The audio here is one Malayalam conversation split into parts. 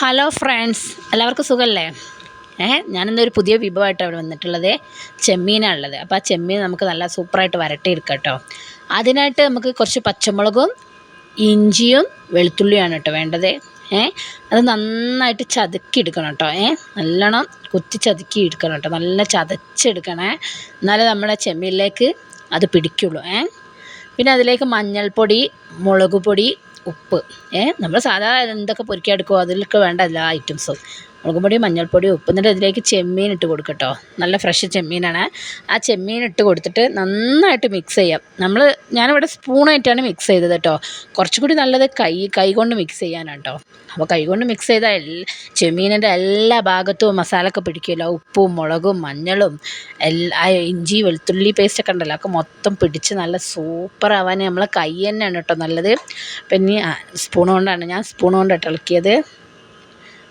ഹലോ ഫ്രണ്ട്സ് എല്ലാവർക്കും സുഖമല്ലേ ഏഹ് ഞാനിന്നൊരു പുതിയ വിഭവമായിട്ട് അവിടെ വന്നിട്ടുള്ളത്. ചെമ്മീനാണ് ഉള്ളത് അപ്പോൾ ആ ചെമ്മീൻ നമുക്ക് നല്ല സൂപ്പറായിട്ട് വരട്ടിയെടുക്കാം കേട്ടോ അതിനായിട്ട് നമുക്ക് കുറച്ച് പച്ചമുളകും ഇഞ്ചിയും വെളുത്തുള്ളിയാണ് കേട്ടോ വേണ്ടത്. ഏ അത് നന്നായിട്ട് ചതുക്കി എടുക്കണം കേട്ടോ. ഏ നല്ലോണം കുത്തി ചതുക്കി എടുക്കണം കേട്ടോ. നല്ല ചതച്ചെടുക്കണേ. എന്നാലേ നമ്മുടെ ചെമ്മീനിലേക്ക് അത് പിടിക്കുള്ളൂ. ഏ പിന്നെ അതിലേക്ക് മഞ്ഞൾപ്പൊടി മുളക് പൊടി ഉപ്പ്. നമ്മൾ സാധാരണ എന്തൊക്കെ പൊരിക്കാൻ എടുക്കുമോ അതിലൊക്കെ വേണ്ട എല്ലാ ഐറ്റംസും മുളക് പൊടി മഞ്ഞൾപ്പൊടി ഉപ്പ്. എന്നിട്ട് അതിലേക്ക് ചെമ്മീൻ ഇട്ട് കൊടുക്കട്ടോ നല്ല ഫ്രഷ് ചെമ്മീനാണ്. ആ ചെമ്മീൻ ഇട്ട് കൊടുത്തിട്ട് നന്നായിട്ട് മിക്സ് ചെയ്യാം. നമ്മൾ ഞാനിവിടെ സ്പൂണായിട്ടാണ് മിക്സ് ചെയ്തത് കേട്ടോ കുറച്ചുകൂടി നല്ലത് കൈ കൈ കൊണ്ട് മിക്സ് ചെയ്യാനാണ് കേട്ടോ അപ്പോൾ കൈ കൊണ്ട് മിക്സ് ചെയ്താൽ ചെമ്മീനിന്റെ എല്ലാ ഭാഗത്തും മസാലയൊക്കെ പിടിക്കുമല്ലോ. ഉപ്പും മുളകും മഞ്ഞളും എല്ലാ ഇഞ്ചി വെളുത്തുള്ളി പേസ്റ്റൊക്കെ ഉണ്ടല്ലോ. ഒക്കെ മൊത്തം പിടിച്ച് നല്ല സൂപ്പർ ആവാൻ നമ്മളെ കൈ തന്നെയാണ് കേട്ടോ നല്ലത്. പിന്നെ സ്പൂൺ കൊണ്ടാണ് ഞാൻ സ്പൂൺ കൊണ്ടിട്ട് ഇളക്കിയത്.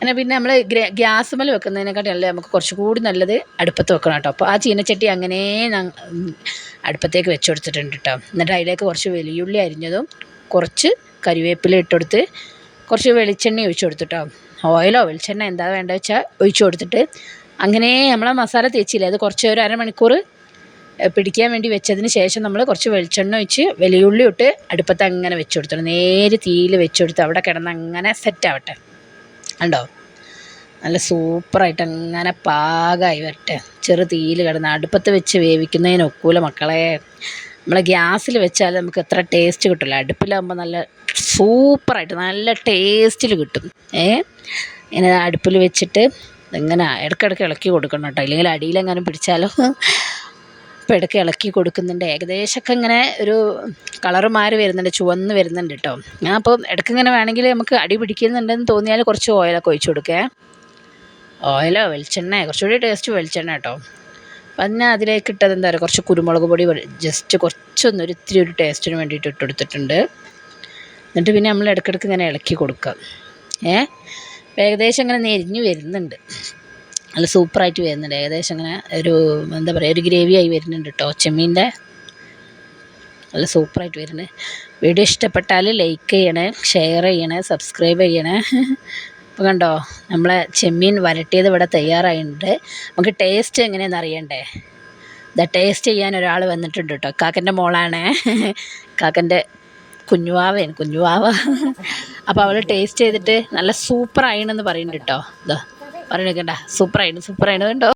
അങ്ങനെ പിന്നെ നമ്മൾ ഗ്യാസ് മല വെക്കുന്നതിനെക്കാട്ടി നല്ല നമുക്ക് കുറച്ചുകൂടി നല്ലത് അടുപ്പത്ത് വെക്കണം കേട്ടോ. അപ്പോൾ ആ ചീനച്ചട്ടി അങ്ങനെ അടുപ്പത്തേക്ക് വെച്ച് കൊടുത്തിട്ടുണ്ട് കേട്ടോ. എന്നിട്ട് അതിലേക്ക് കുറച്ച് വെളിയുള്ളി അരിഞ്ഞതും കുറച്ച് കരിവേപ്പില ഇട്ടുകൊടുത്ത് കുറച്ച് വെളിച്ചെണ്ണ ഒഴിച്ചു കൊടുത്തിട്ടോ ഓയിലോ വെളിച്ചെണ്ണ എന്താ വേണ്ടത് വെച്ചാൽ ഒഴിച്ചു കൊടുത്തിട്ട് അങ്ങനെ നമ്മളെ മസാല തേച്ചില്ലേ അത് കുറച്ച് ഒരു അരമണിക്കൂർ പിടിക്കാൻ വേണ്ടി വെച്ചതിന് ശേഷം നമ്മൾ കുറച്ച് വെളിച്ചെണ്ണ ഒഴിച്ച് വെളിയുള്ളി ഇട്ട് അടുപ്പത്ത് അങ്ങനെ വെച്ച് കൊടുത്തിട്ട് നേര് തീയിൽ വെച്ച് കൊടുത്ത് അവിടെ കിടന്ന് അങ്ങനെ സെറ്റാവട്ടെ ഉണ്ടോ നല്ല സൂപ്പറായിട്ട് അങ്ങനെ പാകമായി വരട്ടെ. ചെറു തീയിൽ കിടന്ന് അടുപ്പത്ത് വെച്ച് വേവിക്കുന്നതിന് ഒക്കൂല മക്കളെ. നമ്മൾ ഗ്യാസിൽ വെച്ചാൽ നമുക്ക് എത്ര ടേസ്റ്റ് കിട്ടില്ല അടുപ്പിലാകുമ്പോൾ നല്ല സൂപ്പറായിട്ട് നല്ല ടേസ്റ്റിൽ കിട്ടും. ഏ? ഇങ്ങനെ അടുപ്പിൽ വെച്ചിട്ട് ഇങ്ങനെ ഇടയ്ക്കിടയ്ക്ക് ഇളക്കി കൊടുക്കണം കേട്ടോ. ഇല്ലെങ്കിൽ അടിയിലെങ്ങാനും പിടിച്ചാലോ. അപ്പോൾ ഇടയ്ക്ക് ഇളക്കി കൊടുക്കുന്നുണ്ട്. ഏകദേശമൊക്കെ ഇങ്ങനെ ഒരു കളറ് മാറി വരുന്നുണ്ട് ചുവന്ന് വരുന്നുണ്ട് കേട്ടോ ഞാൻ അപ്പോൾ ഇടയ്ക്ക് ഇങ്ങനെ വേണമെങ്കിൽ നമുക്ക് അടി പിടിക്കുന്നുണ്ടെന്ന് തോന്നിയാൽ കുറച്ച് ഓയിലൊക്കെ ഒഴിച്ച് കൊടുക്കുക ഓയിലോ വെളിച്ചെണ്ണ കുറച്ചുകൂടി ടേസ്റ്റ് വെളിച്ചെണ്ണ കേട്ടോ അപ്പം ഞാൻ അതിലേക്ക് ഇട്ടത് എന്താ പറയുക കുറച്ച് കുരുമുളക് പൊടി ജസ്റ്റ് കുറച്ചൊന്ന് ഒരു ഇത്തിരി ഒരു ടേസ്റ്റിന് വേണ്ടിയിട്ട് ഇട്ട് കൊടുത്തിട്ടുണ്ട്. എന്നിട്ട് പിന്നെ നമ്മൾ ഇടയ്ക്കിടയ്ക്ക് ഇങ്ങനെ ഇളക്കി കൊടുക്കുക ഏ? ഏകദേശം ഇങ്ങനെ നെരിഞ്ഞ് വരുന്നുണ്ട്. നല്ല സൂപ്പറായിട്ട് വരുന്നുണ്ട്. ഏകദേശം ഇങ്ങനെ ഒരു എന്താ പറയുക ഒരു ഗ്രേവി ആയി വരുന്നുണ്ട് കേട്ടോ ചെമ്മീന്റെ നല്ല സൂപ്പറായിട്ട് വരുന്നത് വീഡിയോ ഇഷ്ടപ്പെട്ടാൽ ലൈക്ക് ചെയ്യണേ ഷെയർ ചെയ്യണേ സബ്സ്ക്രൈബ് ചെയ്യണേ. അപ്പോൾ കണ്ടോ നമ്മളെ ചെമ്മീൻ വരട്ടിയത് ഇവിടെ തയ്യാറായിട്ടുണ്ട്. നമുക്ക് ടേസ്റ്റ് എങ്ങനെയാണെന്ന് അറിയണ്ടേ? ഇതാ ടേസ്റ്റ് ചെയ്യാൻ ഒരാൾ വന്നിട്ടുണ്ട് കേട്ടോ കാക്കന്റെ മോളാണേ. കാക്കന്റെ കുഞ്ഞുവാവയാണ് കുഞ്ഞുവാവ. അപ്പോൾ അവൾ ടേസ്റ്റ് ചെയ്തിട്ട് നല്ല സൂപ്പറായിണെന്ന് പറയുന്നുണ്ട് കേട്ടോ ഇതാ പറയണ കേട്ടോ സൂപ്പറായിരുന്നു സൂപ്പറായിരുന്നു കണ്ടോ